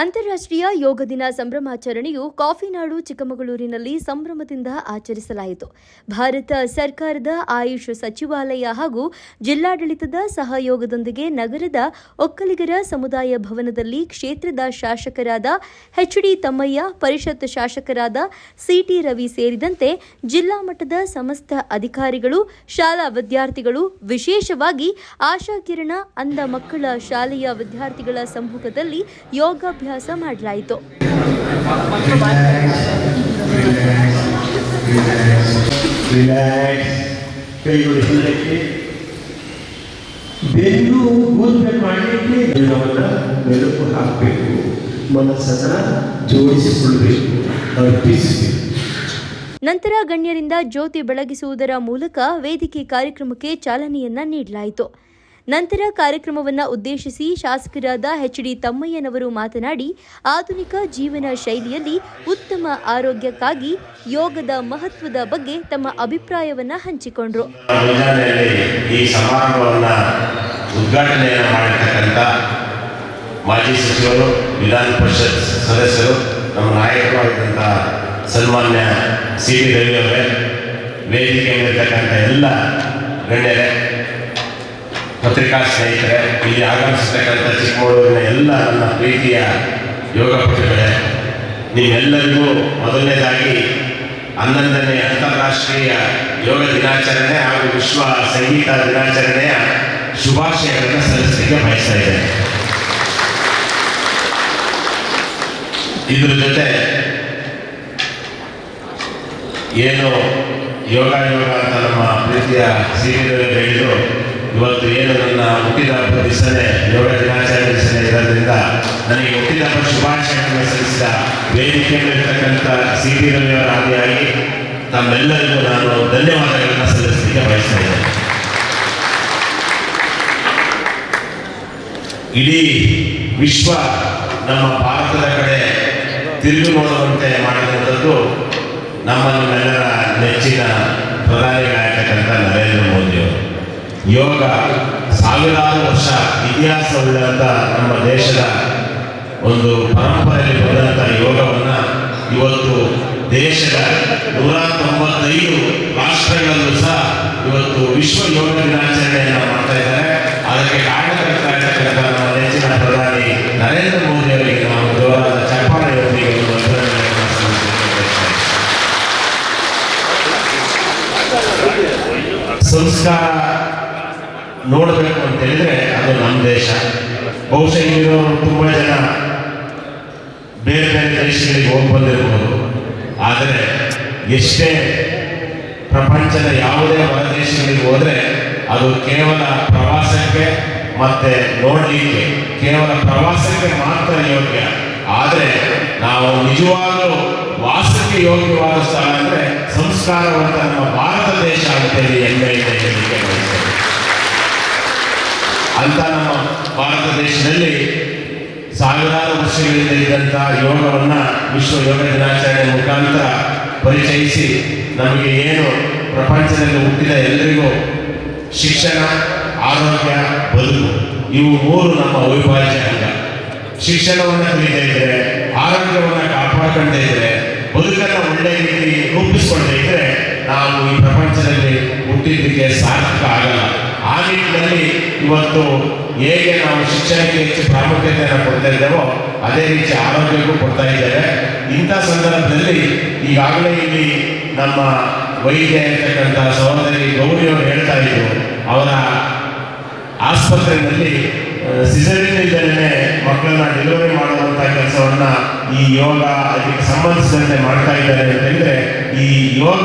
ಅಂತಾರಾಷ್ಟ್ರೀಯ ಯೋಗ ದಿನ ಸಂಭ್ರಮಾಚರಣೆಯು ಕಾಫಿನಾಡು ಚಿಕ್ಕಮಗಳೂರಿನಲ್ಲಿ ಸಂಭ್ರಮದಿಂದ ಆಚರಿಸಲಾಯಿತು. ಭಾರತ ಸರ್ಕಾರದ ಆಯುಷ್ ಸಚಿವಾಲಯ ಹಾಗೂ ಜಿಲ್ಲಾಡಳಿತದ ಸಹಯೋಗದೊಂದಿಗೆ ನಗರದ ಒಕ್ಕಲಿಗರ ಸಮುದಾಯ ಭವನದಲ್ಲಿ ಕ್ಷೇತ್ರದ ಶಾಸಕರಾದ ಹೆಚ್ಡಿ ತಮ್ಮಯ್ಯ, ಪರಿಷತ್ ಶಾಸಕರಾದ ಸಿಟಿ ರವಿ ಸೇರಿದಂತೆ ಜಿಲ್ಲಾ ಮಟ್ಟದ ಸಮಸ್ತ ಅಧಿಕಾರಿಗಳು, ಶಾಲಾ ವಿದ್ಯಾರ್ಥಿಗಳು, ವಿಶೇಷವಾಗಿ ಆಶಾ ಕಿರಣ ಅಂಧ ಮಕ್ಕಳ ಶಾಲೆಯ ವಿದ್ಯಾರ್ಥಿಗಳ ಸಮ್ಮುಖದಲ್ಲಿ ಯೋಗಾಭ್ಯಾಸ ಮಾಡಲಾಯಿತು. ಬೆನ್ನು ಮೂವ್ಮೆಂಟ್ ಮಾಡಲಿಕ್ಕೆ ದೇಹವನ್ನು ಮೆಲುಕು ಹಾಕಬೇಕು ಮನಸ್ಸನ್ನು ಜೋಡಿಸಿಕೊಳ್ಳಬೇಕು ಅರ್ಪಿಸಬೇಕು ನಂತರ ಗಣ್ಯರಿಂದ ಜ್ಯೋತಿ ಬೆಳಗಿಸುವುದರ ಮೂಲಕ ವೇದಿಕೆ ಕಾರ್ಯಕ್ರಮಕ್ಕೆ ಚಾಲನೆಯನ್ನ ನೀಡಲಾಯಿತು. ನಂತರ ಕಾರ್ಯಕ್ರಮವನ್ನು ಉದ್ದೇಶಿಸಿ ಶಾಸಕರಾದ ಎಚ್ಡಿ ತಮ್ಮಯ್ಯನವರು ಮಾತನಾಡಿ, ಆಧುನಿಕ ಜೀವನ ಶೈಲಿಯಲ್ಲಿ ಉತ್ತಮ ಆರೋಗ್ಯಕ್ಕಾಗಿ ಯೋಗದ ಮಹತ್ವದ ಬಗ್ಗೆ ತಮ್ಮ ಅಭಿಪ್ರಾಯವನ್ನ ಹಂಚಿಕೊಂಡರು. ಈ ಮಾಜಿ ಸಚಿವರು, ವಿಧಾನ ಪರಿಷತ್ ಸದಸ್ಯರು, ನಮ್ಮ ನಾಯಕರು ಸನ್ಮಾನ್ಯ ಸಿ ಟಿ ರವಿ ಅವರೇ ವೇದಿಕೆಯಲ್ಲಿರ್ತಕ್ಕಂಥ ಎಲ್ಲ ಗಣ್ಯರೇ ಪತ್ರಿಕಾ ಸ್ನೇಹಿತರೆ, ಇಲ್ಲಿ ಆಗಮಿಸಿರ್ತಕ್ಕಂಥ ಚಿಕ್ಕಮಗಳೂರಿನ ಎಲ್ಲ ನನ್ನ ಪ್ರೀತಿಯ ಯೋಗ ಪಟುಗಳೇ ನಿಮ್ಮೆಲ್ಲರಿಗೂ ಮೊದಲನೇದಾಗಿ ಹನ್ನೊಂದನೇ ಅಂತಾರಾಷ್ಟ್ರೀಯ ಯೋಗ ದಿನಾಚರಣೆ ಹಾಗೂ ವಿಶ್ವ ಸಂಗೀತ ದಿನಾಚರಣೆಯ ಶುಭಾಶಯಗಳನ್ನು ಸಲ್ಲಿಸಲಿಕ್ಕೆ ಬಯಸ್ತಾ ಇದ್ದೇನೆ. ಇದ್ರ ಜೊತೆ ಏನು ಯೋಗ ಯೋಗ ಅಂತ ನಮ್ಮ ಪ್ರೀತಿಯ ಸೀನಿಯರ್ ಹೇಳಿದ್ರು ಇವತ್ತು ಏನು ನನ್ನ ಹುಟ್ಟಿದ ಹಬ್ಬ ದಿವಸನೇ ಯೋಗ ದಿನಾಚರಣೆ ದಿವಸನೇ ಇರೋದ್ರಿಂದ ನನಗೆ ಹುಟ್ಟಿದ ಹಬ್ಬ ಶುಭಾಶಯಗಳನ್ನು ಸಲ್ಲಿಸಿದ ವೇದಿಕೆಯಲ್ಲಿರ್ತಕ್ಕಂಥ ಸಿ ಟಿ ರವಿಯವರ ಆದಿಯಾಗಿ ತಮ್ಮೆಲ್ಲರಿಗೂ ನಾನು ಧನ್ಯವಾದಗಳನ್ನು ಸಲ್ಲಿಸಲಿಕ್ಕೆ ಬಯಸ್ತಾ ಇದ್ದೇನೆ. ಇಡೀ ವಿಶ್ವ ನಮ್ಮ ಭಾರತದ ಕಡೆ ತಿರುಗಿ ನೋಡುವಂತೆ ಮಾಡಿದಂಥದ್ದು ನಮ್ಮ ನಿಮ್ಮೆಲ್ಲರ ನೆಚ್ಚಿನ ಪ್ರಧಾನಿಗಳಾಗಿರ್ತಕ್ಕಂಥ ನರೇಂದ್ರ ಮೋದಿಯವರು. ಯೋಗ ಸಾವಿರಾರು ವರ್ಷ ಇತಿಹಾಸವುಳ್ಳಂಥ ನಮ್ಮ ದೇಶದ ಒಂದು ಪರಂಪರೆಯಲ್ಲಿ ಬಂದಂಥ ಯೋಗವನ್ನು ಇವತ್ತು ದೇಶದ ನೂರ ತೊಂಬತ್ತೈದು ರಾಷ್ಟ್ರಗಳಲ್ಲೂ ಸಹ ಇವತ್ತು ವಿಶ್ವ ಯೋಗ ದಿನಾಚರಣೆಯನ್ನು ಮಾಡ್ತಾ ಇದ್ದಾರೆ ಅದಕ್ಕೆ ಕಾರಣಕರ್ತರಾಗಿರ್ತಕ್ಕಂಥ ನಮ್ಮ ನೆಚ್ಚಿನ ಪ್ರಧಾನಿ ನರೇಂದ್ರ ಮೋದಿ ಅವರಿಗೆ ನಾವು ಜೋರಾದ ಚಪ್ಪಾಳೆಯೊಂದಿಗೆ ಒಂದು ಅಭಿನಂದನೆಯನ್ನು ಸಲ್ಲಿಸಲಿಕ್ಕೆ ಬಯಸ್ತೇನೆ. ಸಂಸ್ಕಾರ ನೋಡಬೇಕು ಅಂತ ಹೇಳಿದ್ರೆ ಅದು ನಮ್ಮ ದೇಶ ಬಹುಶಃ ಇಲ್ಲಿರೋರು ತುಂಬ ಜನ ಬೇರೆ ಬೇರೆ ದೇಶಗಳಿಗೆ ಹೋಗಿ ಬಂದಿರ್ಬೋದು ಆದರೆ ಎಷ್ಟೇ ಪ್ರಪಂಚದ ಯಾವುದೇ ಹೊರ ದೇಶಗಳಿಗೆ ಹೋದರೆ ಅದು ಕೇವಲ ಪ್ರವಾಸಕ್ಕೆ ಮತ್ತೆ ನೋಡಲಿಕ್ಕೆ ಕೇವಲ ಪ್ರವಾಸಕ್ಕೆ ಮಾತ್ರ ಯೋಗ್ಯ. ಆದರೆ ನಾವು ನಿಜವಾಗಲೂ ವಾಸಕ್ಕೆ ಯೋಗ್ಯವಾದ ಸ್ಥಳ ಅಂದರೆ ಸಂಸ್ಕಾರವಂತ ನಮ್ಮ ಭಾರತ ದೇಶ ಅಂತೇಳಿ ಹೆಮ್ಮೆಯಿಂದ ಹೇಳಲಿಕ್ಕೆ ಅಂತ ನಮ್ಮ ಭಾರತ ದೇಶದಲ್ಲಿ ಸಾವಿರಾರು ವರ್ಷಗಳಿಂದ ಇದ್ದಂತಹ ಯೋಗವನ್ನ ವಿಶ್ವ ಯೋಗ ದಿನಾಚರಣೆ ಮುಖಾಂತರ ಪರಿಚಯಿಸಿ ನಮಗೆ ಏನು ಪ್ರಪಂಚದಲ್ಲಿ ಹುಟ್ಟಿದ ಎಲ್ಲರಿಗೂ ಶಿಕ್ಷಣ, ಆರೋಗ್ಯ, ಬದುಕು, ಇವು ಮೂರು ನಮ್ಮ ಅವಿಭಾಜ್ಯ ಅಂಗ. ಶಿಕ್ಷಣವನ್ನು ಕಲಿತಾ ಇದ್ರೆ, ಆರೋಗ್ಯವನ್ನು ಕಾಪಾಡ್ಕೊಂಡೇ ಇದ್ರೆ, ಬದುಕನ್ನು ಒಳ್ಳೆ ರೀತಿ ರೂಪಿಸ್ಕೊಂಡೇ ಇದ್ರೆ, ನಾವು ಈ ಪ್ರಪಂಚದಲ್ಲಿ ಹುಟ್ಟಿದ್ದಕ್ಕೆ ಸಾರ್ಥಕ ಆಗಲ್ಲ. ಆ ನಿಟ್ಟಿನಲ್ಲಿ ಇವತ್ತು ಹೇಗೆ ನಾವು ಶಿಕ್ಷಣಕ್ಕೆ ಹೆಚ್ಚು ಪ್ರಾಮುಖ್ಯತೆಯನ್ನು ಕೊಡ್ತಾ ಇದ್ದೇವೋ ಅದೇ ರೀತಿ ಆರೋಗ್ಯಕ್ಕೂ ಕೊಡ್ತಾ ಇದ್ದೇವೆ. ಇಂಥ ಸಂದರ್ಭದಲ್ಲಿ ಈಗಾಗಲೇ ಇಲ್ಲಿ ನಮ್ಮ ವೈದ್ಯ ಇರ್ತಕ್ಕಂಥ ಸಹೋದರಿ ಗೌರಿಯವರು ಹೇಳ್ತಾ ಇದ್ರು. ಅವರ ಆಸ್ಪತ್ರೆಯಲ್ಲಿ ಸಿಸರಿನ್ ಮಕ್ಕಳನ್ನ ಡೆಲಿವರಿ ಮಾಡುವಂಥ ಕೆಲಸವನ್ನ ಈ ಯೋಗ ಅದಕ್ಕೆ ಸಂಬಂಧಿಸಿದಂತೆ ಮಾಡ್ತಾ ಇದ್ದಾರೆ ಅಂತಂದರೆ ಈ ಯೋಗ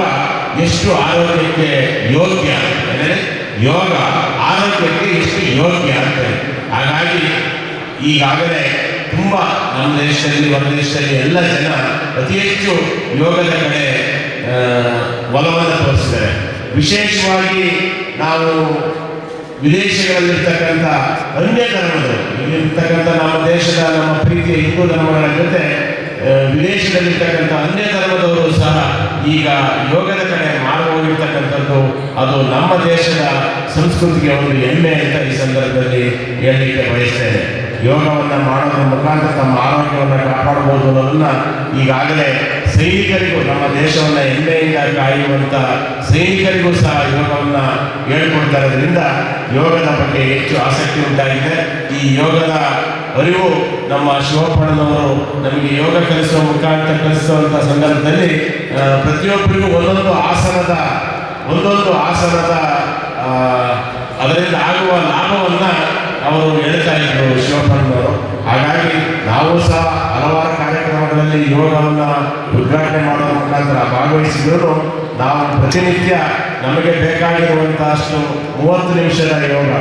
ಎಷ್ಟು ಆರೋಗ್ಯಕ್ಕೆ ಯೋಗ್ಯ ಅಂದರೆ ಯೋಗ ಆರೋಗ್ಯಕ್ಕೆ ಎಷ್ಟು ಯೋಗ್ಯ ಅಂತ. ಹಾಗಾಗಿ ಈಗಾಗಲೇ ತುಂಬ ನಮ್ಮ ದೇಶದಲ್ಲಿ ದೇಶದಲ್ಲಿ ಎಲ್ಲ ಜನ ಅತಿ ಹೆಚ್ಚು ಯೋಗದ ಕಡೆ ಒಲವನ್ನು ತೋರಿಸಿದ್ದಾರೆ. ವಿಶೇಷವಾಗಿ ನಾವು ವಿದೇಶಗಳಲ್ಲಿರ್ತಕ್ಕಂಥ ಅನ್ಯ ಧರ್ಮಗಳು ಇಲ್ಲಿರ್ತಕ್ಕಂಥ ನಮ್ಮ ದೇಶದ ನಮ್ಮ ಪ್ರೀತಿಯ ಹಿಂದೂ ಧರ್ಮಗಳ ಜೊತೆ ವಿದೇಶದಲ್ಲಿರ್ತಕ್ಕಂಥ ಅನ್ಯ ಧರ್ಮದವರು ಸಹ ಈಗ ಹೋಗಿರ್ತಕ್ಕಂಥದ್ದು ಅದು ನಮ್ಮ ದೇಶದ ಸಂಸ್ಕೃತಿಗೆ ಒಂದು ಹೆಮ್ಮೆ ಅಂತ ಈ ಸಂದರ್ಭದಲ್ಲಿ ಹೇಳಲಿಕ್ಕೆ ಬಯಸ್ತೇನೆ. ಯೋಗವನ್ನು ಮಾಡೋದ್ರ ಮುಖಾಂತರ ತಮ್ಮ ಆರೋಗ್ಯವನ್ನು ಕಾಪಾಡಬಹುದು ಅನ್ನೋದನ್ನು ಈಗಾಗಲೇ ಸೈನಿಕರಿಗೂ, ನಮ್ಮ ದೇಶವನ್ನು ಹೆಮ್ಮೆಯಿಂದ ಕಾಯುವಂಥ ಸೈನಿಕರಿಗೂ ಸಹ ಯೋಗವನ್ನು ಹೇಳ್ಕೊಡ್ತಾ ಇರೋದ್ರಿಂದ ಯೋಗದ ಬಗ್ಗೆ ಹೆಚ್ಚು ಆಸಕ್ತಿ ಉಂಟಾಗಿದೆ. ಈ ಯೋಗದ ಅರಿವು ನಮ್ಮ ಶಿವಪ್ಪಣ್ಣನವರು ನಮಗೆ ಯೋಗ ಕಲಿಸುವ ಮುಖಾಂತರ ಕಲಿಸುವಂಥ ಸಂದರ್ಭದಲ್ಲಿ ಪ್ರತಿಯೊಬ್ಬರಿಗೂ ಒಂದೊಂದು ಆಸನದ ಒಂದೊಂದು ಆಸನದ ಅದರಿಂದ ಆಗುವ ಲಾಭವನ್ನು ಅವರು ಹೇಳ್ತಾ ಇದ್ರು ಶಿವಪ್ಪಣ್ಣನವರು ಹಾಗಾಗಿ ನಾವು ಸಹ ಹಲವಾರು ಕಾರ್ಯಕ್ರಮಗಳಲ್ಲಿ ಯೋಗವನ್ನು ಉದ್ಘಾಟನೆ ಮಾಡುವ ಮುಖಾಂತರ ಭಾಗವಹಿಸಿದ್ರು ನಾವು ಪ್ರತಿನಿತ್ಯ ನಮಗೆ ಬೇಕಾಗಿರುವಂತಹಷ್ಟು ಮೂವತ್ತು ನಿಮಿಷದ ಯೋಗ,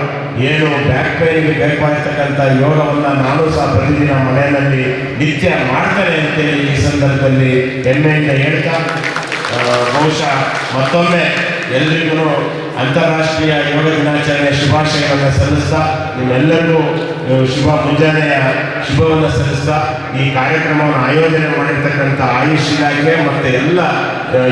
ಏನು ಬ್ಯಾಕ್ ಪೈನ್ಗೆ ಬೇಕಾಗಿರ್ತಕ್ಕಂಥ ಯೋಗವನ್ನು ನಾನು ಸಹ ಪ್ರತಿದಿನ ಮನೆಯಲ್ಲಿ ನಿತ್ಯ ಮಾಡ್ತೇನೆ ಅಂತೇಳಿ ಈ ಸಂದರ್ಭದಲ್ಲಿ ಹೆಮ್ಮೆಯಿಂದ ಹೇಳ್ತಾ ಬಹುಶಃ ಮತ್ತೊಮ್ಮೆ ಎಲ್ರಿಗೂ ಅಂತಾರಾಷ್ಟ್ರೀಯ ಯೋಗ ದಿನಾಚರಣೆ ಶುಭಾಶಯಗಳನ್ನು ಸಲ್ಲಿಸ್ತಾ ನಿಮ್ಮೆಲ್ಲರಿಗೂ ಶುಭ ಮುಂಜಾನೆಯ ಶುಭವನ್ನು ಸಲ್ಲಿಸ್ತಾ ಈ ಕಾರ್ಯಕ್ರಮವನ್ನು ಆಯೋಜನೆ ಮಾಡಿರ್ತಕ್ಕಂಥ ಆಯುಷ್ ಇಲಾಖೆ ಮತ್ತು ಎಲ್ಲ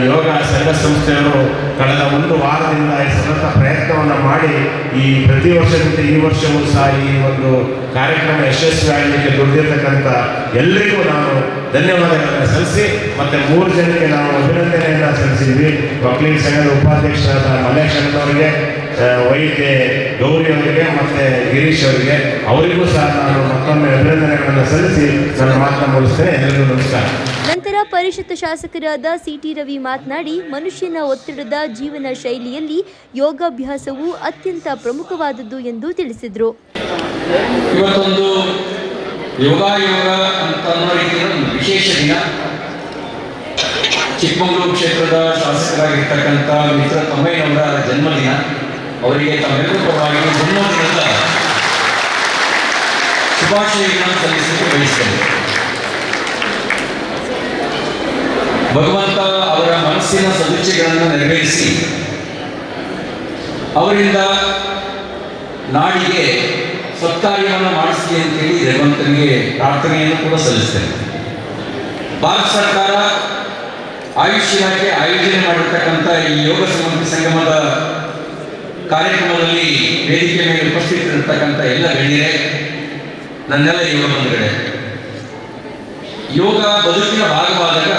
ಯೋಗ ಸಂಘ ಸಂಸ್ಥೆಯವರು ಕಳೆದ ಒಂದು ವಾರದಿಂದ ಈ ಸತತ ಪ್ರಯತ್ನವನ್ನು ಮಾಡಿ ಈ ಪ್ರತಿ ವರ್ಷದಂತೆ ಈ ವರ್ಷವೂ ಸಹ ಈ ಒಂದು ಕಾರ್ಯಕ್ರಮ ಯಶಸ್ವಿ ಆಗಲಿಕ್ಕೆ ದುಡಿದಿರ್ತಕ್ಕಂಥ ಎಲ್ಲರಿಗೂ ನಾನು ಧನ್ಯವಾದಗಳನ್ನು ಸಲ್ಲಿಸಿ ಮತ್ತು ಮೂರು ಜನಕ್ಕೆ ನಾವು ಅಭಿನಂದನೆಯನ್ನು ಸಲ್ಲಿಸಿದ್ವಿ. ವಕೀಲ ಸಂಘದ ಉಪಾಧ್ಯಕ್ಷರಾದ ಮಲ್ಲೇಶ್ ಅಣ್ಣನವರಿಗೆ ಆ, ವೈದ್ಯ ಗೌರಿ ಅವರಿಗೆ ಮತ್ತೆ ಗಿರೀಶ್ ಅವರಿಗೆ ಅವರಿಗೂ ಸಹ ನಾನು ಮತ್ತೊಮ್ಮೆ ಅಭಿನಂದನೆಗಳನ್ನು ಸಲ್ಲಿಸಿ ನನ್ನ ಮಾತನ್ನು ಮುಗಿಸ್ತೇನೆ. ಎಲ್ಲರಿಗೂ ನಮಸ್ಕಾರ. ನಂತರ ಪರಿಷತ್ ಶಾಸಕರಾದ ಸಿಟಿ ರವಿ ಮಾತನಾಡಿ ಮನುಷ್ಯನ ಒತ್ತಡದ ಜೀವನ ಶೈಲಿಯಲ್ಲಿ ಯೋಗಾಭ್ಯಾಸವು ಅತ್ಯಂತ ಪ್ರಮುಖವಾದದ್ದು ಎಂದು ತಿಳಿಸಿದರು. ಇವತ್ತೊಂದು ಯೋಗ ಯೋಗ ಅಂತ ಅನ್ನೋ ವಿಶೇಷ ದಿನ. ಚಿಕ್ಕಮಗಳೂರು ಕ್ಷೇತ್ರದ ಶಾಸಕರಾಗಿರ್ತಕ್ಕಂಥ ಮಿತ್ರ ತಮ್ಮಯ್ಯನವರ ಜನ್ಮದಿನ. ಅವರಿಗೆ ತಮ್ಮೆಲ್ಲರೂ ಪರವಾಗಿ ಜನ್ಮದಿನದ ಶುಭಾಶಯಗಳನ್ನು ಸಲ್ಲಿಸಲಿಕ್ಕೆ ಬಯಸ್ತೇನೆ. ಭಗವಂತ ಅವರ ಮನಸ್ಸಿನ ಸದುಚ್ಚೆಗಳನ್ನು ನೆರವೇರಿಸಿ, ಅವರಿಂದ ನಾಡಿಗೆ ಸತ್ಕಾರ್ಯವನ್ನು ಮಾಡಿಸಲಿ ಅಂತೇಳಿ ಭಗವಂತನಿಗೆ ಪ್ರಾರ್ಥನೆಯನ್ನು ಕೂಡ ಸಲ್ಲಿಸ್ತೇನೆ. ಭಾರತ ಸರ್ಕಾರ ಆಯುಷ್ ಇಲಾಖೆ ಆಯೋಜನೆ ಮಾಡಿರ್ತಕ್ಕಂಥ ಈ ಯೋಗ ಸಂಬಂಧಿ ಸಂಗಮದ ಕಾರ್ಯಕ್ರಮದಲ್ಲಿ ವೇದಿಕೆ ಮೇಲೆ ಉಪಸ್ಥಿತರಿರ್ತಕ್ಕಂಥ ಎಲ್ಲ ಗಣ್ಯರೇ ನನ್ನೆಲ್ಲ ಯೋಗ ಬಂಧುಗಳೇ ಯೋಗ ಬದುಕಿನ ಭಾಗವಾದಾಗ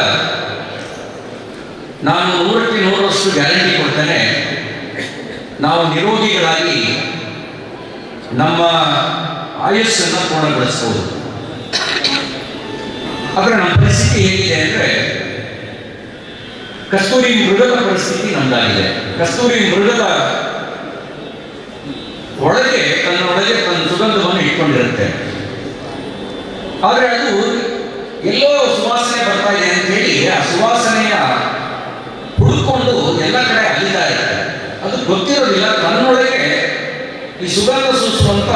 ನಾನು ನೂರಕ್ಕೆ ನೂರರಷ್ಟು ಗ್ಯಾರಂಟಿ ಕೊಡ್ತೇನೆ. ನಾವು ನಿರೋಗಿಗಳಾಗಿ ನಮ್ಮ ಆಯುಸ್ಸನ್ನು ಪೂರ್ಣಗೊಳಿಸ್ಬೋದು ಆದರೆ ನಮ್ಮ ಪರಿಸ್ಥಿತಿ ಹೇಗಿದೆ ಅಂದರೆ, ಕಸ್ತೂರಿ ಮೃಗದ ಪರಿಸ್ಥಿತಿ ನಮ್ದಾಗಿದೆ. ಕಸ್ತೂರಿ ಮೃಗದ ಒಳಗೆ ತನ್ನ ಒಳಗೆ ತನ್ನ ಸುಗಂಧವನ್ನು ಇಟ್ಕೊಂಡಿರುತ್ತೆ. ಆದರೆ ಅದು ಎಲ್ಲೋ ಸುವಾಸನೆ ಬರ್ತಾ ಇದೆ ಅಂತ ಹೇಳಿ ಆ ಸುವಾಸನೆಯ ಹುಡುಕೊಂಡು ಎಲ್ಲ ಕಡೆ ಇರುತ್ತೆ. ಅದು ಗೊತ್ತಿರೋದಿಲ್ಲ, ತನ್ನೊಳಗೆ ಈ ಸುಗಂಧ ಸೂಸುವಂತ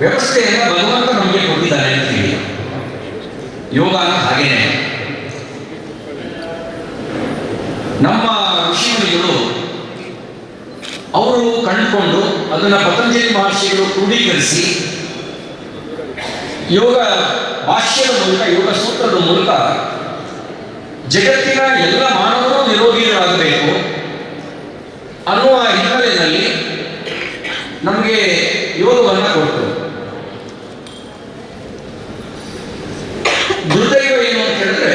ವ್ಯವಸ್ಥೆಯನ್ನು ಭಗವಂತ ನಮಗೆ ಕೊಟ್ಟಿದ್ದಾನೆ ಹೇಳಿ. ಯೋಗಾನ ಹಾಗೇನೆ. ನಮ್ಮ ಋಷಿಮುನಿಗಳು ಅವರು ಕಂಡುಕೊಂಡು ಅದನ್ನ ಪತಂಜಲಿ ಮಹರ್ಷಿಗಳು ಕ್ರೋಢೀಕರಿಸಿ ಯೋಗ ಭಾಷ್ಯದ ಮೂಲಕ ಯೋಗ ಸೂತ್ರದ ಮೂಲಕ ಜಗತ್ತಿನ ಎಲ್ಲ ಮಾನವರು ನಿರೋಗಿಗಳಾಗಬೇಕು ಅನ್ನುವ ಹಿನ್ನೆಲೆಯಲ್ಲಿ ನಮಗೆ ಯೋಗವನ್ನು ಕೊಟ್ಟರು ದುರ್ದೈವ ಏನು ಅಂತ ಹೇಳಿದ್ರೆ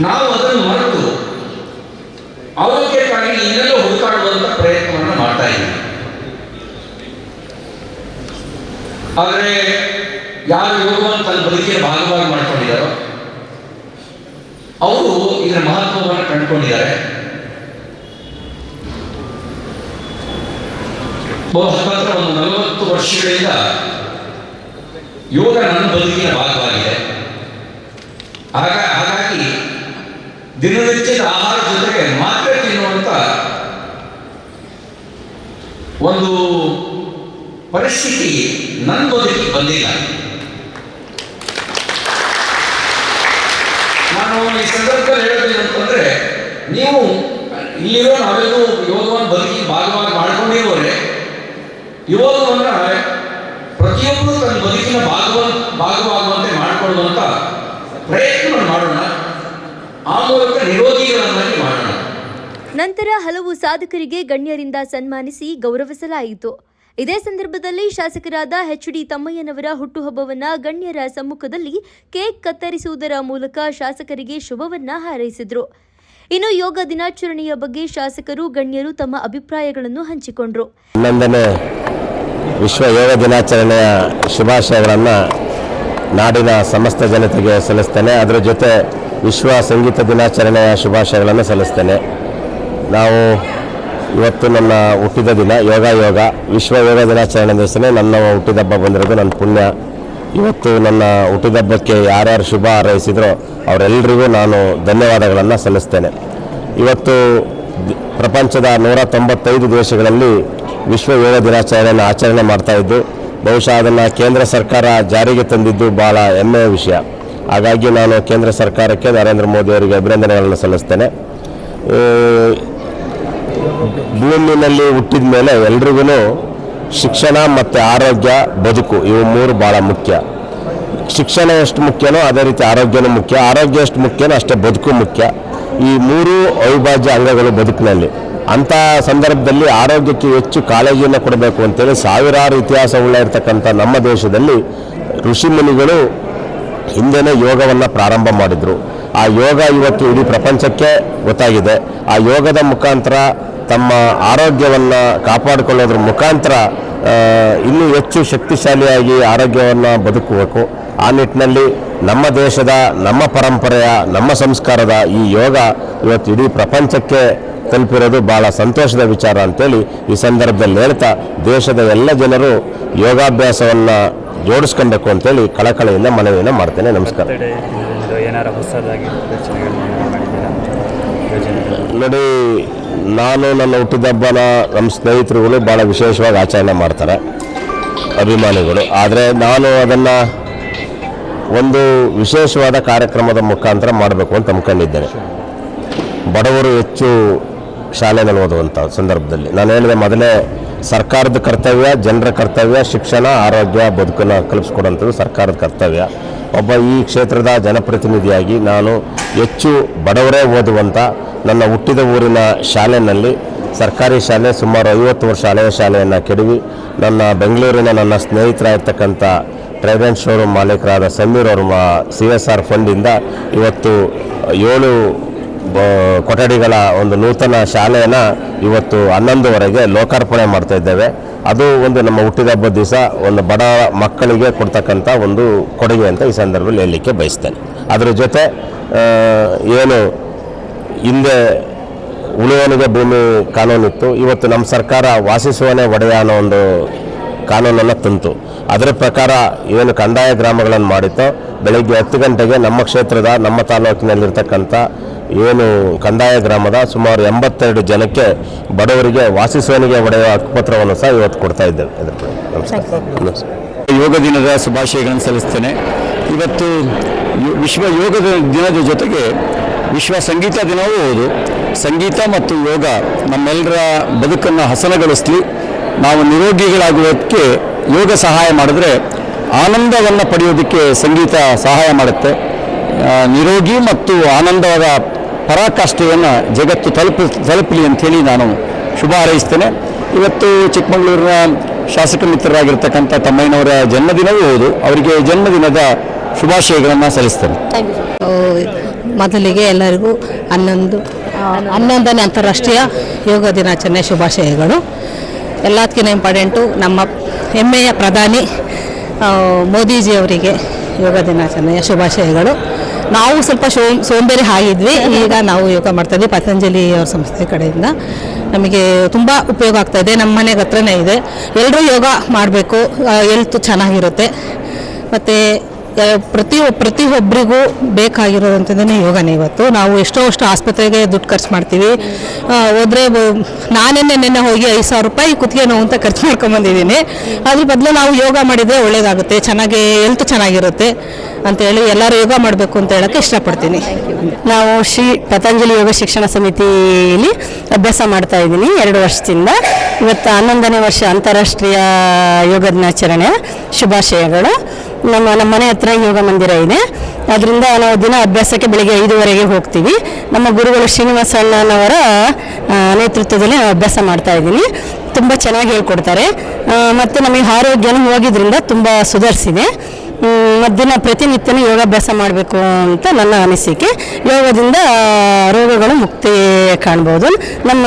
ನಾವು ಅದನ್ನು ಮರೆತು ಆರೋಗ್ಯಕ್ಕಾಗಿ ಇನ್ನೆಲ್ಲೋ ಹುಡುಕಾಡುವಂತ ಪ್ರಯತ್ನವನ್ನು ಮಾಡ್ತಾ ಇದ್ದೀವಿ ಆದರೆ ಯಾರು ಯೋಗವನ್ನು ತನ್ನ ಬದುಕಿನ ಭಾಗವಾಗಿ ಮಾಡ್ಕೊಂಡಿದ್ದಾರೋ ಅವರು ಇದರ ಮಹತ್ವವನ್ನು ಕಂಡುಕೊಂಡಿದ್ದಾರೆ. ಬಹುಶಃ ಒಂದು ನಲವತ್ತು ವರ್ಷಗಳಿಂದ ಯೋಗ ನನ್ನ ಬದುಕಿನ ಭಾಗವಾಗಿದೆ. ಆಗ ಹಾಗಾಗಿ ದಿನನಿತ್ಯದ ಆಹಾರ ಜೊತೆಗೆ ಮಾತ್ರೆ ತಿನ್ನುವಂತ ಒಂದು ಪರಿಸ್ಥಿತಿ ನನ್ನ ಬದುಕಿಗೆ ಬಂದಿಲ್ಲ ನಾನು ಈ ಸಂದರ್ಭದಲ್ಲಿ ಹೇಳೋದೇನು ಅಂತಂದ್ರೆ ನೀವು ಇಲ್ಲಿರೋ ನಾವೆಲ್ಲರೂ ಯೋಗವನ್ನು ಬದುಕಿ ಭಾಗವಾಗಿ ಮಾಡ್ಕೊಂಡಿರೋರೆ ಯೋಗವನ್ನ ಪ್ರತಿಯೊಬ್ಬರು ತನ್ನ ಬದುಕಿನ ಭಾಗವ ಭಾಗವಾಗುವಂತೆ ಮಾಡಿಕೊಳ್ಳುವಂತ ಪ್ರಯತ್ನ ಮಾಡೋಣ. ಆ ಮೂಲಕ ನಿರೋಗಿಗಳನ್ನಾಗಿ ಮಾಡೋಣ. ನಂತರ ಹಲವು ಸಾಧಕರಿಗೆ ಗಣ್ಯರಿಂದ ಸನ್ಮಾನಿಸಿ ಗೌರವಿಸಲಾಯಿತು. ಇದೇ ಸಂದರ್ಭದಲ್ಲಿ ಶಾಸಕರಾದ ಎಚ್ ಡಿ ತಮ್ಮಯ್ಯನವರ ಹುಟ್ಟುಹಬ್ಬವನ್ನ ಗಣ್ಯರ ಸಮ್ಮುಖದಲ್ಲಿ ಕೇಕ್ ಕತ್ತರಿಸುವುದರ ಮೂಲಕ ಶಾಸಕರಿಗೆ ಶುಭವನ್ನ ಹಾರೈಸಿದ್ರು. ಇನ್ನು ಯೋಗ ದಿನಾಚರಣೆಯ ಬಗ್ಗೆ ಶಾಸಕರು, ಗಣ್ಯರು ತಮ್ಮ ಅಭಿಪ್ರಾಯಗಳನ್ನು ಹಂಚಿಕೊಂಡರು. ಹನ್ನೊಂದನೇ ವಿಶ್ವ ಯೋಗ ದಿನಾಚರಣೆಯ ಶುಭಾಶಯಗಳನ್ನು ನಾಡಿನ ಸಮಸ್ತ ಜನತೆಗೆ ಸಲ್ಲಿಸ್ತೇನೆ. ಅದರ ಜೊತೆ ವಿಶ್ವ ಸಂಗೀತ ದಿನಾಚರಣೆಯ ಶುಭಾಶಯಗಳನ್ನು ಸಲ್ಲಿಸ್ತೇನೆ. ನಾವು ಇವತ್ತು ನನ್ನ ಹುಟ್ಟಿದ ದಿನ ಯೋಗ ಯೋಗ. ವಿಶ್ವ ಯೋಗ ದಿನಾಚರಣೆ ದಿವಸನೇ ನನ್ನ ಹುಟ್ಟಿದಬ್ಬ ಬಂದಿರೋದು ನನ್ನ ಪುಣ್ಯ. ಇವತ್ತು ನನ್ನ ಹುಟ್ಟಿದಬ್ಬಕ್ಕೆ ಯಾರ್ಯಾರು ಶುಭ ಹಾರೈಸಿದ್ರೋ ಅವರೆಲ್ಲರಿಗೂ ನಾನು ಧನ್ಯವಾದಗಳನ್ನು ಸಲ್ಲಿಸ್ತೇನೆ. ಇವತ್ತು ಪ್ರಪಂಚದ ನೂರ ತೊಂಬತ್ತೈದು ದೇಶಗಳಲ್ಲಿ ವಿಶ್ವ ಯೋಗ ದಿನಾಚರಣೆಯನ್ನು ಆಚರಣೆ ಮಾಡ್ತಾ ಇದ್ದು, ಬಹುಶಃ ಅದನ್ನು ಕೇಂದ್ರ ಸರ್ಕಾರ ಜಾರಿಗೆ ತಂದಿದ್ದು ಭಾಳ ಹೆಮ್ಮೆಯ ವಿಷಯ. ಹಾಗಾಗಿ ನಾನು ಕೇಂದ್ರ ಸರ್ಕಾರಕ್ಕೆ ನರೇಂದ್ರ ಮೋದಿ ಅವರಿಗೆ ಅಭಿನಂದನೆಗಳನ್ನು ಸಲ್ಲಿಸ್ತೇನೆ. ಭೂಮಿನಲ್ಲಿ ಹುಟ್ಟಿದ ಮೇಲೆ ಎಲ್ರಿಗೂ ಶಿಕ್ಷಣ ಮತ್ತು ಆರೋಗ್ಯ ಬದುಕು, ಇವು ಮೂರು ಭಾಳ ಮುಖ್ಯ. ಶಿಕ್ಷಣ ಎಷ್ಟು ಮುಖ್ಯನೋ ಅದೇ ರೀತಿ ಆರೋಗ್ಯನೂ ಮುಖ್ಯ. ಆರೋಗ್ಯ ಎಷ್ಟು ಮುಖ್ಯನೋ ಅಷ್ಟೇ ಬದುಕು ಮುಖ್ಯ. ಈ ಮೂರು ಅವಿಭಾಜ್ಯ ಅಂಗಗಳು ಬದುಕಿನಲ್ಲಿ. ಅಂಥ ಸಂದರ್ಭದಲ್ಲಿ ಆರೋಗ್ಯಕ್ಕೆ ಹೆಚ್ಚು ಕಾಳಜಿಯನ್ನು ಕೊಡಬೇಕು ಅಂತೇಳಿ ಸಾವಿರಾರು ಇತಿಹಾಸವುಳ್ಳ ಇರತಕ್ಕಂಥ ನಮ್ಮ ದೇಶದಲ್ಲಿ ಋಷಿಮುನಿಗಳು ಹಿಂದೆನೇ ಯೋಗವನ್ನು ಪ್ರಾರಂಭ ಮಾಡಿದರು. ಆ ಯೋಗ ಇವತ್ತು ಇಡೀ ಪ್ರಪಂಚಕ್ಕೆ ಗೊತ್ತಾಗಿದೆ. ಆ ಯೋಗದ ಮುಖಾಂತರ ತಮ್ಮ ಆರೋಗ್ಯವನ್ನು ಕಾಪಾಡಿಕೊಳ್ಳೋದ್ರ ಮುಖಾಂತರ ಇನ್ನೂ ಹೆಚ್ಚು ಶಕ್ತಿಶಾಲಿಯಾಗಿ ಆರೋಗ್ಯವನ್ನು ಬದುಕಬೇಕು. ಆ ನಿಟ್ಟಿನಲ್ಲಿ ನಮ್ಮ ದೇಶದ, ನಮ್ಮ ಪರಂಪರೆಯ, ನಮ್ಮ ಸಂಸ್ಕಾರದ ಈ ಯೋಗ ಇವತ್ತು ಇಡೀ ಪ್ರಪಂಚಕ್ಕೆ ತಲುಪಿರೋದು ಭಾಳ ಸಂತೋಷದ ವಿಚಾರ ಅಂತೇಳಿ ಈ ಸಂದರ್ಭದಲ್ಲಿ ಹೇಳ್ತಾ, ದೇಶದ ಎಲ್ಲ ಜನರು ಯೋಗಾಭ್ಯಾಸವನ್ನು ಜೋಡಿಸ್ಕೊಬೇಕು ಅಂತೇಳಿ ಕಳಕಳಿಯಿಂದ ಮನವಿಯನ್ನು ಮಾಡ್ತೇನೆ. ನಮಸ್ಕಾರ. ನೋಡಿ, ನಾನು ನನ್ನ ಹುಟ್ಟಿದಬ್ಬನ ನಮ್ಮ ಸ್ನೇಹಿತರುಗಳು ಭಾಳ ವಿಶೇಷವಾಗಿ ಆಚರಣೆ ಮಾಡ್ತಾರೆ, ಅಭಿಮಾನಿಗಳು. ಆದರೆ ನಾನು ಅದನ್ನು ಒಂದು ವಿಶೇಷವಾದ ಕಾರ್ಯಕ್ರಮದ ಮುಖಾಂತರ ಮಾಡಬೇಕು ಅಂತ ಅಂದ್ಕೊಂಡಿದ್ದೇನೆ ಬಡವರು ಹೆಚ್ಚು ಶಾಲೆನಲ್ಲಿ ಓದುವಂಥ ಸಂದರ್ಭದಲ್ಲಿ. ನಾನು ಹೇಳಿದೆ ಮೊದಲೇ, ಸರ್ಕಾರದ ಕರ್ತವ್ಯ, ಜನರ ಕರ್ತವ್ಯ, ಶಿಕ್ಷಣ, ಆರೋಗ್ಯ, ಬದುಕನ್ನು ಕಲ್ಪಿಸ್ಕೊಡುವಂಥದ್ದು ಸರ್ಕಾರದ ಕರ್ತವ್ಯ. ಒಬ್ಬ ಈ ಕ್ಷೇತ್ರದ ಜನಪ್ರತಿನಿಧಿಯಾಗಿ ನಾನು ಹೆಚ್ಚು ಬಡವರೇ ಓದುವಂಥ ನನ್ನ ಹುಟ್ಟಿದ ಊರಿನ ಶಾಲೆಯಲ್ಲಿ ಸರ್ಕಾರಿ ಶಾಲೆ ಸುಮಾರು ಐವತ್ತು ವರ್ಷ ಹಳೆಯ ಶಾಲೆಯನ್ನು ಕೆಡವಿ ನನ್ನ ಬೆಂಗಳೂರಿನ ನನ್ನ ಸ್ನೇಹಿತರಾಗಿರ್ತಕ್ಕಂಥ ಟ್ರೈಬನ್ ಶೋರೂಮ್ ಮಾಲೀಕರಾದ ಸಮೀರ್ ಅವರು ಸಿ ಎಸ್ ಆರ್ ಫಂಡಿಂದ ಇವತ್ತು ಏಳು ಕೊಠಡಿಗಳ ಒಂದು ನೂತನ ಶಾಲೆಯನ್ನು ಇವತ್ತು ಹನ್ನೊಂದುವರೆಗೆ ಲೋಕಾರ್ಪಣೆ ಮಾಡ್ತಾ ಇದ್ದೇವೆ. ಅದು ಒಂದು ನಮ್ಮ ಹುಟ್ಟಿದ ಹಬ್ಬದ ದಿವಸ ಒಂದು ಬಡ ಮಕ್ಕಳಿಗೆ ಕೊಡ್ತಕ್ಕಂಥ ಒಂದು ಕೊಡುಗೆ ಅಂತ ಈ ಸಂದರ್ಭದಲ್ಲಿ ಹೇಳಲಿಕ್ಕೆ ಬಯಸ್ತೇನೆ. ಅದರ ಜೊತೆ ಏನು ಹಿಂದೆ ಉಳುವನಿಗೆ ಭೂಮಿ ಕಾನೂನಿತ್ತು, ಇವತ್ತು ನಮ್ಮ ಸರ್ಕಾರ ವಾಸಿಸುವನೇ ಒಡೆಯ ಅನ್ನೋ ಒಂದು ಕಾನೂನನ್ನು ತಂತು. ಅದರ ಪ್ರಕಾರ ಏನು ಕಂದಾಯ ಗ್ರಾಮಗಳನ್ನು ಮಾಡಿತ್ತೋ, ಬೆಳಗ್ಗೆ ಹತ್ತು ಗಂಟೆಗೆ ನಮ್ಮ ಕ್ಷೇತ್ರದ, ನಮ್ಮ ತಾಲೂಕಿನಲ್ಲಿರ್ತಕ್ಕಂಥ ಏನು ಕಂದಾಯ ಗ್ರಾಮದ ಸುಮಾರು ಎಂಬತ್ತೆರಡು ಜನಕ್ಕೆ ಬಡವರಿಗೆ ವಾಸಿಸುವನಿಗೆ ಒಡೆಯುವ ಹಕ್ಕುಪತ್ರವನ್ನು ಸಹ ಇವತ್ತು ಕೊಡ್ತಾ ಇದ್ದೇವೆ. ನಮಸ್ಕಾರ. ಯೋಗ ದಿನದ ಶುಭಾಶಯಗಳನ್ನು ಸಲ್ಲಿಸ್ತೇನೆ. ಇವತ್ತು ಯು- ವಿಶ್ವ ಯೋಗ ದಿನದ ಜೊತೆಗೆ ವಿಶ್ವ ಸಂಗೀತ ದಿನವೂ ಹೌದು. ಸಂಗೀತ ಮತ್ತು ಯೋಗ ನಮ್ಮೆಲ್ಲರ ಬದುಕನ್ನು ಹಸನಗೊಳಿಸಲಿ. ನಾವು ನಿರೋಗಿಗಳಾಗುವುದಕ್ಕೆ ಯೋಗ ಸಹಾಯ ಮಾಡಿದ್ರೆ ಆನಂದವನ್ನು ಪಡೆಯೋದಕ್ಕೆ ಸಂಗೀತ ಸಹಾಯ ಮಾಡುತ್ತೆ. ನಿರೋಗಿ ಮತ್ತು ಆನಂದವಾದ ಪರಾಕಾಷ್ಠೆಯನ್ನು ಜಗತ್ತು ತಲುಪ ತಲುಪಲಿ ಅಂಥೇಳಿ ನಾನು ಶುಭ ಹಾರೈಸ್ತೇನೆ. ಇವತ್ತು ಚಿಕ್ಕಮಗಳೂರಿನ ಶಾಸಕ ಮಿತ್ರರಾಗಿರ್ತಕ್ಕಂಥ ತಮ್ಮಯ್ಯನವರ ಜನ್ಮದಿನವೂ ಹೌದು. ಅವರಿಗೆ ಜನ್ಮದಿನದ ಶುಭಾಶಯಗಳನ್ನು ಸಲ್ಲಿಸ್ತೇನೆ. ಮೊದಲಿಗೆ ಎಲ್ಲರಿಗೂ ಹನ್ನೊಂದು ಹನ್ನೊಂದನೇ ಅಂತಾರಾಷ್ಟ್ರೀಯ ಯೋಗ ದಿನಾಚರಣೆ ಶುಭಾಶಯಗಳು. ಎಲ್ಲದಕ್ಕಿಂತ ಇಂಪಾರ್ಟೆಂಟು ನಮ್ಮ ಹೆಮ್ಮೆಯ ಪ್ರಧಾನಿ ಮೋದಿಜಿಯವರಿಗೆ ಯೋಗ ದಿನಾಚರಣೆಯ ಶುಭಾಶಯಗಳು. ನಾವು ಸ್ವಲ್ಪ ಶೋ ಸೋಂಬೇರಿ ಆಗಿದ್ವಿ ಈಗ ನಾವು ಯೋಗ ಮಾಡ್ತಾ ಇದ್ವಿ. ಪತಂಜಲಿ ಅವ್ರ ಸಂಸ್ಥೆ ಕಡೆಯಿಂದ. ನಮಗೆ ತುಂಬ ಉಪಯೋಗ ಆಗ್ತಾ ಇದೆ. ನಮ್ಮ ಮನೆಗೆ ಹತ್ರನೇ ಇದೆ. ಎಲ್ಲರೂ ಯೋಗ ಮಾಡಬೇಕು. ಎಲ್ತ್ ಚೆನ್ನಾಗಿರುತ್ತೆ. ಮತ್ತು ಪ್ರತಿ ಪ್ರತಿಯೊಬ್ಬರಿಗೂ ಬೇಕಾಗಿರೋದಂಥದ್ದೇ ಯೋಗನೇ ಇವತ್ತು. ನಾವು ಎಷ್ಟೋ ಅಷ್ಟು ಆಸ್ಪತ್ರೆಗೆ ದುಡ್ಡು ಖರ್ಚು ಮಾಡ್ತೀವಿ. ಹೋದರೆ ನಾನೇ ನೆನ್ನೆ ಹೋಗಿ ಐದು ಸಾವಿರ ರೂಪಾಯಿ ಕುತ್ತಿಗೆ ನೋವು ಅಂತ ಖರ್ಚು ಮಾಡ್ಕೊಂಬಂದಿದ್ದೀನಿ. ಅದ್ರ ಬದಲು ನಾವು ಯೋಗ ಮಾಡಿದರೆ ಒಳ್ಳೇದಾಗುತ್ತೆ. ಚೆನ್ನಾಗಿ, ಹೆಲ್ತ್ ಚೆನ್ನಾಗಿರುತ್ತೆ ಅಂತೇಳಿ ಎಲ್ಲರೂ ಯೋಗ ಮಾಡಬೇಕು ಅಂತ ಹೇಳೋಕ್ಕೆ ಇಷ್ಟಪಡ್ತೀನಿ. ನಾವು ಶ್ರೀ ಪತಂಜಲಿ ಯೋಗ ಶಿಕ್ಷಣ ಸಮಿತಿಯಲ್ಲಿ ಅಭ್ಯಾಸ ಮಾಡ್ತಾ ಇದ್ದೀನಿ ಎರಡು ವರ್ಷದಿಂದ. ಇವತ್ತು ಹನ್ನೊಂದನೇ ವರ್ಷ ಅಂತಾರಾಷ್ಟ್ರೀಯ ಯೋಗ ದಿನಾಚರಣೆ. ಶುಭಾಶಯಗಳು. ನಮ್ಮ ನಮ್ಮ ಮನೆ ಹತ್ರ ಯೋಗ ಮಂದಿರ ಇದೆ. ಅದರಿಂದ ನಾವು ದಿನ ಅಭ್ಯಾಸಕ್ಕೆ ಬೆಳಿಗ್ಗೆ ಐದುವರೆಗೆ ಹೋಗ್ತೀವಿ. ನಮ್ಮ ಗುರುಗಳು ಶ್ರೀನಿವಾಸ ಅಣ್ಣನವರ ನೇತೃತ್ವದಲ್ಲಿ ನಾವು ಅಭ್ಯಾಸ ಮಾಡ್ತಾ ಇದ್ದೀನಿ. ತುಂಬ ಚೆನ್ನಾಗಿ ಹೇಳ್ಕೊಡ್ತಾರೆ. ಮತ್ತು ನಮಗೆ ಆರೋಗ್ಯನೂ ಹೋಗಿದ್ದರಿಂದ ತುಂಬ ಸುಧಾರಿಸಿದೆ. ಮಧ್ಯಾಹ್ನ ಪ್ರತಿನಿತ್ಯನೂ ಯೋಗಾಭ್ಯಾಸ ಮಾಡಬೇಕು ಅಂತ ನನ್ನ ಅನಿಸಿಕೆ. ಯೋಗದಿಂದ ರೋಗಗಳು ಮುಕ್ತಿ ಕಾಣ್ಬೋದು. ನಮ್ಮ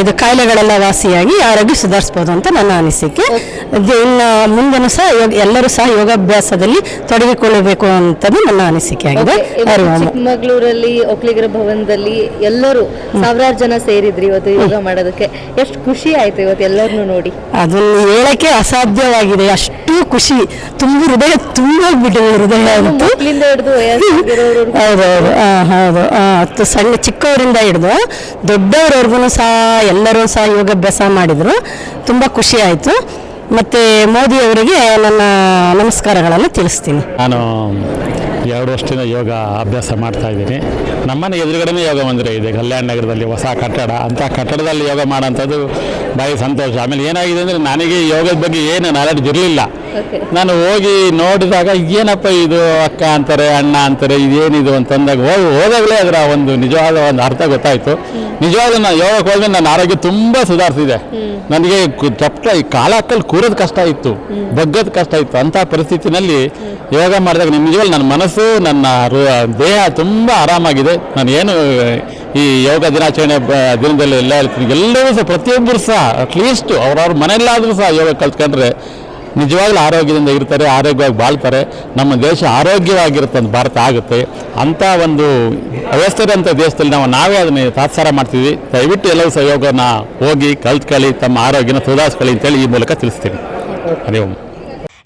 ಇದು ಕಾಯಿಲೆಗಳೆಲ್ಲ ವಾಸಿಯಾಗಿ ಆರೋಗ್ಯ ಸುಧಾರಿಸ್ಬೋದು ಅಂತ ನನ್ನ ಅನಿಸಿಕೆ. ಇನ್ನು ಮುಂದೆನೂ ಸಹ ಯೋಗ ಎಲ್ಲರೂ ಸಹ ಯೋಗಾಭ್ಯಾಸದಲ್ಲಿ ತೊಡಗಿಕೊಳ್ಳಬೇಕು ಅಂತದ್ದು ನನ್ನ ಅನಿಸಿಕೆ ಆಗಿದೆ. ಚಿಕ್ಕಮಗಳೂರಲ್ಲಿ ಒಕ್ಲಿಗರ ಭವನದಲ್ಲಿ ಎಲ್ಲರೂ ಸಾವಿರಾರು ಜನ ಸೇರಿದ್ರಿ ಇವತ್ತು ಯೋಗ ಮಾಡೋದಕ್ಕೆ. ಎಷ್ಟು ಖುಷಿ ಆಯ್ತು ಇವತ್ತು ಎಲ್ಲರನ್ನೂ ನೋಡಿ. ಅದನ್ನು ಹೇಳಕ್ಕೆ ಅಸಾಧ್ಯವಾಗಿದೆ. ಅಷ್ಟು ಖುಷಿ. ತುಂಬ ಹೃದಯ ತುಂಬೋಗ್ಬಿಟ್ಟಿದೆ ಹೃದಯ ಅಂತೂ. ಹೌದೌದು ಹೌದು ಆ, ಹತ್ತು ಸಣ್ಣ ಚಿಕ್ಕವರಿಂದ ಹಿಡಿದು ದೊಡ್ಡವರವರೆಗೂ ಸಹ ಎಲ್ಲರೂ ಸಹ ಯೋಗಾಭ್ಯಾಸ ಮಾಡಿದರು. ತುಂಬ ಖುಷಿ ಆಯಿತು. ಮತ್ತು ಮೋದಿಯವರಿಗೆ ನನ್ನ ನಮಸ್ಕಾರಗಳನ್ನು ತಿಳಿಸ್ತೀನಿ. ನಾನು ಎರಡು ವರ್ಷದಿಂದ ಯೋಗ ಅಭ್ಯಾಸ ಮಾಡ್ತಾ ಇದ್ದೀನಿ. ನಮ್ಮನೆ ಎದುರುಗಡೆನೇ ಯೋಗ ಮಂದಿರ ಇದೆ. ಕಲ್ಯಾಣ ನಗರದಲ್ಲಿ ಹೊಸ ಕಟ್ಟಡ. ಅಂಥ ಕಟ್ಟಡದಲ್ಲಿ ಯೋಗ ಮಾಡೋಂಥದ್ದು ಭಾರಿ ಸಂತೋಷ. ಆಮೇಲೆ ಏನಾಗಿದೆ ಅಂದರೆ ನನಗೆ ಯೋಗದ ಬಗ್ಗೆ ಏನು ನಾಲೆಡ್ಜ್ ಇರಲಿಲ್ಲ. ನಾನು ಹೋಗಿ ನೋಡಿದಾಗ ಏನಪ್ಪ ಇದು ಅಕ್ಕ ಅಂತಾರೆ ಅಣ್ಣ ಅಂತಾರೆ ಇದೇನಿದು? ಅಂತಂದಾಗ ಹೋಗಿ ಹೋದಾಗಲೇ ಅದರ ಒಂದು ನಿಜವಾದ ಒಂದು ಅರ್ಥ ಗೊತ್ತಾಯಿತು. ನಿಜವಾದ ನಾನು ಯೋಗಕ್ಕೆ ಹೋದ್ರೆ ನನ್ನ ಆರೋಗ್ಯ ತುಂಬ ಸುಧಾರಿಸಿದೆ. ನನಗೆ ತಪ್ಪ ಚಪ್ಟ ಈ ಕಾಲ ಹಾಕಲ್ಲಿ ಕೂರೋದು ಕಷ್ಟ ಇತ್ತು. ಬಗ್ಗದ ಕಷ್ಟ ಇತ್ತು. ಅಂಥ ಪರಿಸ್ಥಿತಿನಲ್ಲಿ ಯೋಗ ಮಾಡಿದಾಗ ನಿಜವಾಗ್ಲೂ ನನ್ನ ಮನಸ್ಸು ನನ್ನ ರು- ದೇಹ ತುಂಬ ಆರಾಮಾಗಿದೆ. ನಾನು ಏನು, ಈ ಯೋಗ ದಿನಾಚರಣೆ ದಿನದಲ್ಲಿ ಎಲ್ಲ ಹೇಳ್ತೀನಿ. ಎಲ್ಲರೂ ಸಹ, ಪ್ರತಿಯೊಬ್ಬರು ಸಹ ಅಟ್ಲೀಸ್ಟ್ ಅವ್ರವ್ರ ಮನೆಯಲ್ಲಾದರೂ ಸಹ ಯೋಗ ಕಲ್ತ್ಕೊಂಡ್ರೆ ನಿಜವಾಗ್ಲೂ ಆರೋಗ್ಯದಿಂದ ಇರ್ತಾರೆ, ಆರೋಗ್ಯವಾಗಿ ಬಾಳ್ತಾರೆ. ನಮ್ಮ ದೇಶ ಆರೋಗ್ಯವಾಗಿರುತ್ತೆ ಅಂತ ಭಾರತ ಆಗುತ್ತೆ. ಅಂಥ ಒಂದು ಅಂತ ದೇಶದಲ್ಲಿ ನಾವು, ನಾವೇ ಅದನ್ನ ತಾತ್ಸಾರ ಮಾಡ್ತೀವಿ ದಯವಿಟ್ಟು ಎಲ್ಲವೂ ಸಹ ಯೋಗನ ಹೋಗಿ ಕಲ್ತ್ಕೊಳ್ಳಿ, ತಮ್ಮ ಆರೋಗ್ಯನ ಸುಧಾರಿಸ್ಕೊಳ್ಳಿ ಅಂತೇಳಿ ಈ ಮೂಲಕ ತಿಳಿಸ್ತೀನಿ. ಹರಿ ಓಂ.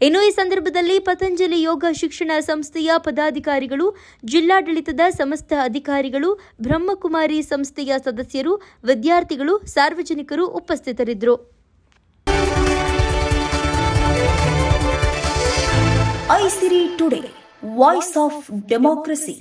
ಇನ್ನು ಈ ಸಂದರ್ಭದಲ್ಲಿ ಪತಂಜಲಿ ಯೋಗ ಶಿಕ್ಷಣ ಸಂಸ್ಥೆಯ ಪದಾಧಿಕಾರಿಗಳು, ಜಿಲ್ಲಾಡಳಿತದ ಸಮಸ್ತ ಅಧಿಕಾರಿಗಳು, ಬ್ರಹ್ಮಕುಮಾರಿ ಸಂಸ್ಥೆಯ ಸದಸ್ಯರು, ವಿದ್ಯಾರ್ಥಿಗಳು, ಸಾರ್ವಜನಿಕರು ಉಪಸ್ಥಿತರಿದ್ದರು. Isiri today, voice of democracy.